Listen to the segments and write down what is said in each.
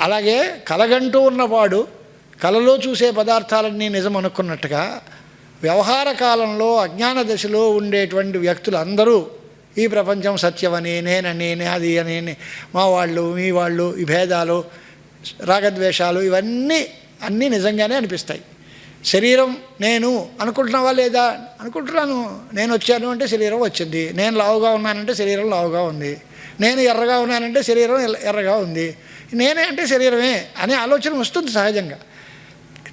అలాగే కలగంటూ ఉన్నవాడు కలలో చూసే పదార్థాలన్నీ నిజం అనుకున్నట్టుగా వ్యవహార కాలంలో అజ్ఞాన దశలో ఉండేటువంటి వ్యక్తులు అందరూ ఈ ప్రపంచం సత్యమని నేనని అది అని మా వాళ్ళు మీ వాళ్ళు ఈ భేదాలు రాగద్వేషాలు ఇవన్నీ అన్నీ నిజంగానే అనిపిస్తాయి. శరీరం నేను అనుకుంటున్నావా లేదా? అనుకుంటున్నాను. నేను వచ్చాను అంటే శరీరం వచ్చింది. నేను లావుగా ఉన్నానంటే శరీరం లావుగా ఉంది. నేను ఎర్రగా ఉన్నానంటే శరీరం ఎర్రగా ఉంది. నేనే అంటే శరీరమే అనే ఆలోచన వస్తుంది సహజంగా.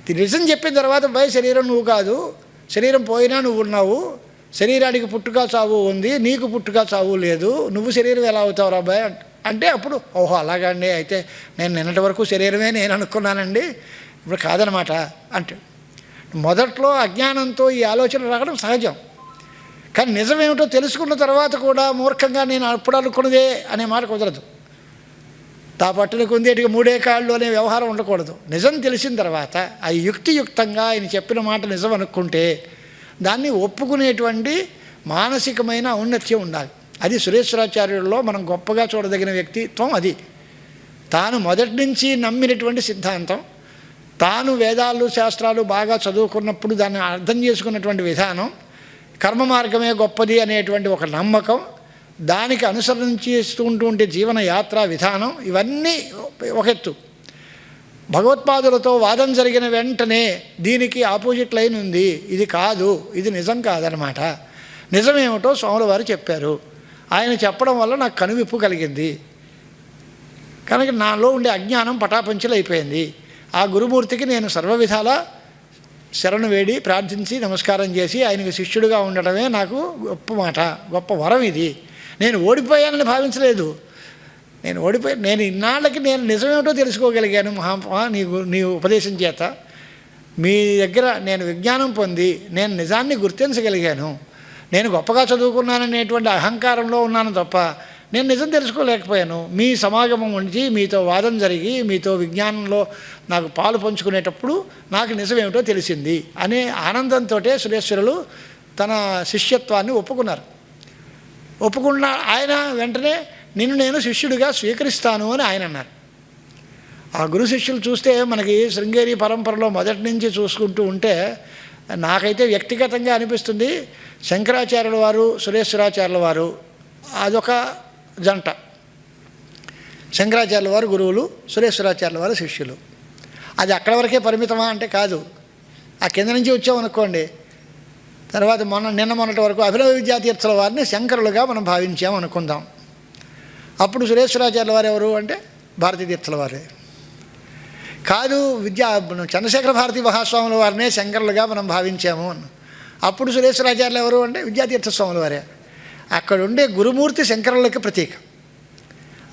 నిజం చెప్పిన తర్వాత భయ శరీరం నువ్వు కాదు శరీరం పోయినా నువ్వు ఉన్నావు శరీరానికి పుట్టుక చావు ఉంది నీకు పుట్టుక చావు లేదు నువ్వు శరీరం ఎలా అవుతావు రాబాయ్ అంటే అప్పుడు ఓహో అలాగండి అయితే నేను నిన్నటి వరకు శరీరమే నేను అనుకున్నానండి ఇప్పుడు కాదనమాట అంటే మొదట్లో అజ్ఞానంతో ఈ ఆలోచన రావడం సహజం. కానీ నిజమేమిటో తెలుసుకున్న తర్వాత కూడా మూర్ఖంగా నేను అప్పుడు అనుకున్నదే అనే మాట కుదరదు. తా పట్టున కుందేటికి మూడే కాళ్ళు అనే వ్యవహారం ఉండకూడదు. నిజం తెలిసిన తర్వాత ఆ యుక్తియుక్తంగా ఆయన చెప్పిన మాట నిజం అనుకుంటే దాన్ని ఒప్పుకునేటువంటి మానసికమైన ఔన్నత్యం ఉండాలి. అది సురేశ్వరాచార్యుల్లో మనం గొప్పగా చూడదగిన వ్యక్తిత్వం అది. తాను మొదటి నుంచి నమ్మినటువంటి సిద్ధాంతం తాను వేదాలు శాస్త్రాలు బాగా చదువుకున్నప్పుడు దాన్ని అర్థం చేసుకున్నటువంటి విధానం కర్మ మార్గమే గొప్పది అనేటువంటి ఒక నమ్మకం దానికి అనుసరించేస్తూ ఉంటే జీవన యాత్ర విధానం ఇవన్నీ ఒక ఎత్తు. భగవత్పాదులతో వాదం జరిగిన వెంటనే దీనికి ఆపోజిట్ లైన్ ఉంది. ఇది కాదు ఇది నిజం కాదనమాట నిజమేమిటో స్వాముల వారు చెప్పారు. ఆయన చెప్పడం వల్ల నాకు కనువిప్పు కలిగింది. కనుక నాలో ఉండే అజ్ఞానం పటాపంచలు అయిపోయింది ఆ గురుమూర్తికి నేను సర్వ విధాల శరణు వేడి ప్రార్థించి నమస్కారం చేసి ఆయనకు శిష్యుడిగా ఉండడమే నాకు గొప్ప మాట గొప్ప వరం ఇది. నేను ఓడిపోయానని భావించలేదు. నేను ఓడిపోయి నేను ఇన్నాళ్ళకి నేను నిజమేమిటో తెలుసుకోగలిగాను మహా నీ నీ ఉపదేశం చేత. మీ దగ్గర నేను విజ్ఞానం పొంది నేను నిజాన్ని గుర్తించగలిగాను. నేను గొప్పగా చదువుకున్నాననేటువంటి అహంకారంలో ఉన్నాను తప్ప నేను నిజం తెలుసుకోలేకపోయాను. మీ సమాగమం ఉంచి మీతో వాదం జరిగి మీతో విజ్ఞానంలో నాకు పాలు పంచుకునేటప్పుడు నాకు నిజమేమిటో తెలిసింది అనే ఆనందంతో సురేశ్వరులు తన శిష్యత్వాన్ని ఒప్పుకున్నారు. ఒప్పుకున్న ఆయన వెంటనే నిన్ను నేను శిష్యుడిగా స్వీకరిస్తాను అని ఆయన అన్నారు. ఆ గురు శిష్యులు చూస్తే మనకి శృంగేరి పరంపరలో మొదటి నుంచి చూసుకుంటూ ఉంటే నాకైతే వ్యక్తిగతంగా అనిపిస్తుంది శంకరాచార్యుల వారు సురేశ్వరాచార్యుల వారు అదొక జంట. శంకరాచార్యుల వారు గురువులు సురేశ్వరాచార్యుల వారు శిష్యులు. అది అక్కడ వరకే పరిమితమా అంటే కాదు. ఆ కింద నుంచి వచ్చామనుకోండి తర్వాత మొన్న నిన్న మొన్నటి వరకు అభినవ విద్యాతీర్థుల వారిని శంకరులుగా మనం భావించాం అనుకుందాం. అప్పుడు సురేశ్వరాచార్యుల వారు ఎవరు అంటే భారతీతీర్థుల వారే. కాదు విద్యా చంద్రశేఖర భారతీ మహాస్వాముల వారినే శంకరులుగా మనం భావించాము అని అప్పుడు సురేశ్వరాచార్యులు ఎవరు అంటే విద్యాతీర్థ స్వాముల వారే. అక్కడ ఉండే గురుమూర్తి శంకరులకి ప్రతీక.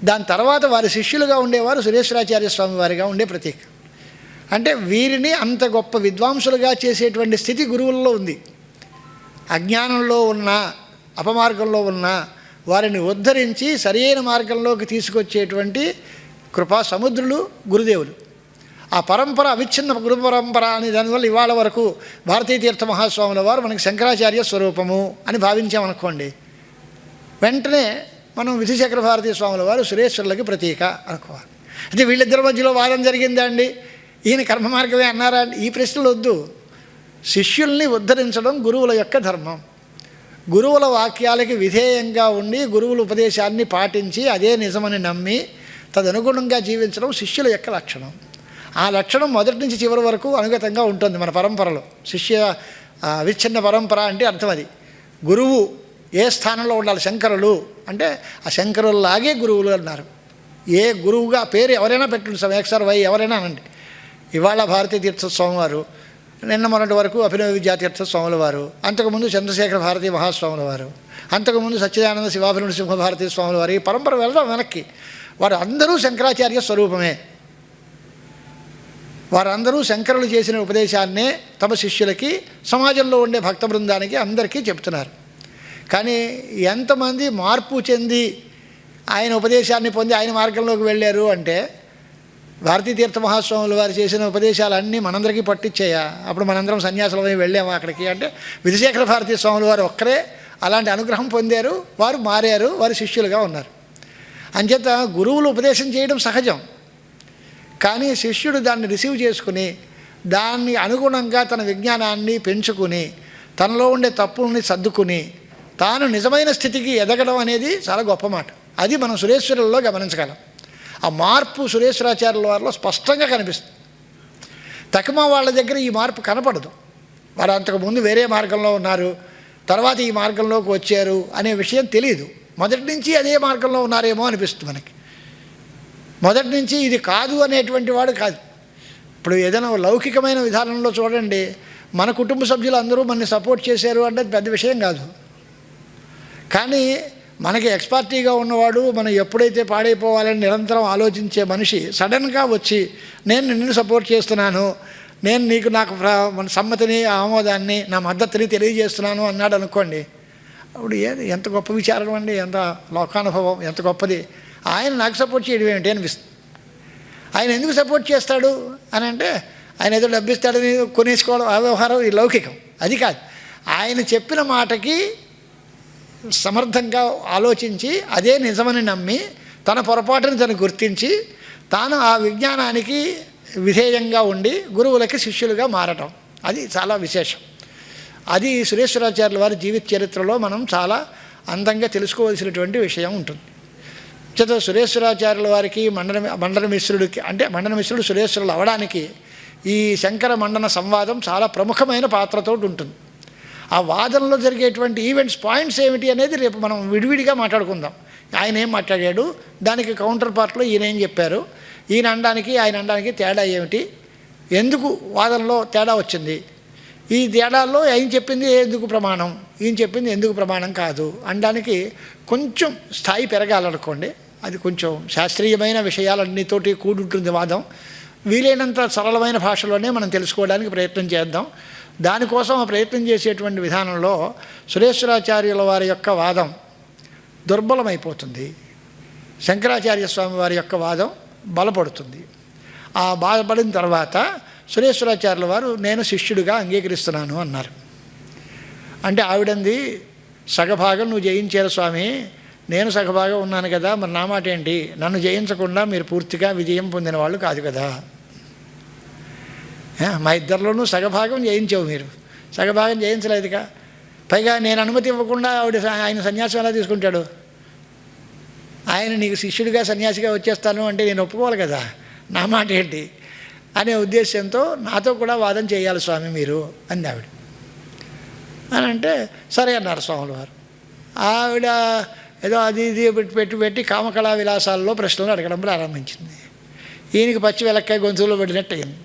దాని తర్వాత వారి శిష్యులుగా ఉండేవారు సురేశ్వరాచార్య స్వామి వారిగా ఉండే ప్రతీక. అంటే వీరిని అంత గొప్ప విద్వాంసులుగా చేసేటువంటి స్థితి గురువుల్లో ఉంది. అజ్ఞానంలో ఉన్న అపమార్గంలో ఉన్న వారిని ఉద్ధరించి సరైన మార్గంలోకి తీసుకొచ్చేటువంటి కృపా సముద్రులు గురుదేవులు. ఆ పరంపర అవిచ్ఛిన్న గురు పరంపర అనే దానివల్ల ఇవాళ వరకు భారతీయ తీర్థ మహాస్వాముల వారు మనకి శంకరాచార్య స్వరూపము అని భావించామనుకోండి. వెంటనే మనం విధిశేఖర భారతీయ స్వాముల వారు సురేశ్వరులకి ప్రతీక అనుకోవాలి. అయితే వీళ్ళిద్దరి మధ్యలో వాదం జరిగిందా అండి? ఈయన కర్మ మార్గమే అన్నారా? ఈ ప్రశ్నలు వద్దు. శిష్యుల్ని ఉద్ధరించడం గురువుల యొక్క ధర్మం. గురువుల వాక్యాలకి విధేయంగా ఉండి గురువుల ఉపదేశాన్ని పాటించి అదే నిజమని నమ్మి తదనుగుణంగా జీవించడం శిష్యుల యొక్క లక్షణం. ఆ లక్షణం మొదటి నుంచి చివరి వరకు అనుగతంగా ఉంటుంది మన పరంపరలో. శిష్య విచ్ఛిన్న పరంపర అంటే అర్థం అది. గురువు ఏ స్థానంలో ఉండాలి? శంకరులు అంటే ఆ శంకరుల్లాగే గురువులు అన్నారు. ఏ గురువుగా పేరు ఎవరైనా పెట్టండి సార్ ఎక్స్ఆర్ వై ఎవరైనా అనండి. ఇవాళ భారతీయ తీర్థోత్సవం వారు నిన్న మొన్నటి వరకు అభినవ విద్యాతీర్థ స్వాముల వారు అంతకుముందు చంద్రశేఖర భారతి మహాస్వాముల వారు అంతకుముందు సత్యదానంద శివాభినవ సింహభారతి స్వాముల వారు ఈ పరంపర వెళ్దాం వెనక్కి. వారు అందరూ శంకరాచార్య స్వరూపమే. వారందరూ శంకరులు చేసిన ఉపదేశాన్నే తమ శిష్యులకి సమాజంలో ఉండే భక్త బృందానికి అందరికీ చెప్తున్నారు. కానీ ఎంతమంది మార్పు చెంది ఆయన ఉపదేశాన్ని పొంది ఆయన మార్గంలోకి వెళ్ళారు అంటే భారతీ తీర్థ మహాస్వాములు వారు చేసిన ఉపదేశాలన్నీ మనందరికీ పట్టించాయా అప్పుడు మనందరం సన్యాసులమై వెళ్ళాము అక్కడికి? అంటే విధుశేఖర భారతీ స్వాములు వారు ఒక్కరే అలాంటి అనుగ్రహం పొందారు వారు మారారు వారు శిష్యులుగా ఉన్నారు. అంచేత గురువులు ఉపదేశం చేయడం సహజం. కానీ శిష్యుడు దాన్ని రిసీవ్ చేసుకుని దాన్ని అనుగుణంగా తన విజ్ఞానాన్ని పెంచుకుని తనలో ఉండే తప్పుల్ని సర్దుకుని తాను నిజమైన స్థితికి ఎదగడం అనేది చాలా గొప్ప మాట. అది మనం సురేశ్వరుల్లో గమనించగలం. ఆ మార్పు సురేశ్వరాచార్యుల వారిలో స్పష్టంగా కనిపిస్తుంది. తక్కువ వాళ్ళ దగ్గర ఈ మార్పు కనపడదు. వారు అంతకుముందు వేరే మార్గంలో ఉన్నారు తర్వాత ఈ మార్గంలోకి వచ్చారు అనే విషయం తెలియదు మొదటి నుంచి అదే మార్గంలో ఉన్నారేమో అనిపిస్తుంది మనకి. మొదటి నుంచి ఇది కాదు అనేటువంటి వాడు కాదు. ఇప్పుడు ఏదైనా లౌకికమైన విధానంలో చూడండి మన కుటుంబ సభ్యులు అందరూ మనని సపోర్ట్ చేశారు అంటే పెద్ద విషయం కాదు. కానీ మనకి ఎక్స్పర్టీగా ఉన్నవాడు మనం ఎప్పుడైతే పాడైపోవాలని నిరంతరం ఆలోచించే మనిషి సడన్గా వచ్చి నేను నిన్ను సపోర్ట్ చేస్తున్నాను నేను నీకు నాకు మన సమ్మతిని ఆమోదాన్ని నా మద్దతుని తెలియజేస్తున్నాను అన్నాడు అనుకోండి. అప్పుడు ఏది? ఎంత గొప్ప విచారం అండి ఎంత లోకానుభవం ఎంత గొప్పది. ఆయన నాకు సపోర్ట్ చేయడం ఏమిటి అనిపిస్తుంది ఆయన ఎందుకు సపోర్ట్ చేస్తాడు అని అంటే ఆయన ఏదో డబ్బిస్తాడని కొనేసుకోవడం ఆ వ్యవహారం ఈ లౌకికం. అది కాదు. ఆయన చెప్పిన మాటకి సమర్థంగా ఆలోచించి అదే నిజమని నమ్మి తన పొరపాటుని తను గుర్తించి తాను ఆ విజ్ఞానానికి విధేయంగా ఉండి గురువులకి శిష్యులుగా మారటం. అది చాలా విశేషం. అది సురేశ్వరాచార్యుల వారి జీవిత చరిత్రలో మనం చాలా అందంగా తెలుసుకోవాల్సినటువంటి విషయం ఉంటుంది. చేత సురేశ్వరాచార్యుల వారికి మండన మండల మిశ్రుడికి అంటే మండల మిశ్రుడు సురేశ్వరులు అవడానికి ఈ శంకర మండన సంవాదం చాలా ప్రముఖమైన పాత్రతో ఉంటుంది. ఆ వాదనలో జరిగేటువంటి ఈవెంట్స్ పాయింట్స్ ఏమిటి అనేది రేపు మనం విడివిడిగా మాట్లాడుకుందాం. ఆయన ఏం మాట్లాడాడు? దానికి కౌంటర్ పార్ట్లో ఈయన ఏం చెప్పారు? ఈయన అనడానికి ఆయన అనడానికి తేడా ఏమిటి? ఎందుకు వాదనలో తేడా వచ్చింది? ఈ తేడాల్లో ఆయన చెప్పింది ఎందుకు ప్రమాణం? ఈయన చెప్పింది ఎందుకు ప్రమాణం కాదు? అనడానికి కొంచెం స్థాయి పెరగాలనుకోండి. అది కొంచెం శాస్త్రీయమైన విషయాలన్నితోటి కూడుంటుంది వాదం. వీలైనంత సరళమైన భాషలోనే మనం తెలుసుకోవడానికి ప్రయత్నం చేద్దాం. దానికోసం ఆ ప్రయత్నం చేసేటువంటి విధానంలో సురేశ్వరాచార్యుల వారి యొక్క వాదం దుర్బలమైపోతుంది. శంకరాచార్య స్వామి వారి యొక్క వాదం బలపడుతుంది. ఆ బాధపడిన తర్వాత సురేశ్వరాచార్యుల వారు నేను శిష్యుడిగా అంగీకరిస్తున్నాను అన్నారు. అంటే ఆవిడంది సగభాగం నువ్వు జయించారు స్వామి నేను సగభాగం ఉన్నాను కదా మరి నా మాట ఏంటి? నన్ను జయించకుండా మీరు పూర్తిగా విజయం పొందిన వాళ్ళు కాదు కదా. మా ఇద్దరిలోనూ సగభాగం జయించావు మీరు. సగభాగం జయించలేదుగా. పైగా నేను అనుమతి ఇవ్వకుండా ఆవిడ ఆయన సన్యాసం ఎలా తీసుకుంటాడు? ఆయన నీకు శిష్యుడిగా సన్యాసిగా వచ్చేస్తాను అంటే నేను ఒప్పుకోవాలి కదా. నా మాట ఏంటి? అనే ఉద్దేశంతో నాతో కూడా వాదం చేయాలి స్వామి మీరు అంది ఆవిడ అని అంటే సరే అన్నారు స్వాములు వారు ఆవిడ ఏదో అది ఇది పెట్టి పెట్టి పెట్టి కామకళా విలాసాల్లో ప్రశ్నలు అడగడం ప్రారంభించింది. ఈయనకి పచ్చి వెలక్కాయ గొంతులో పడినట్టు అయింది.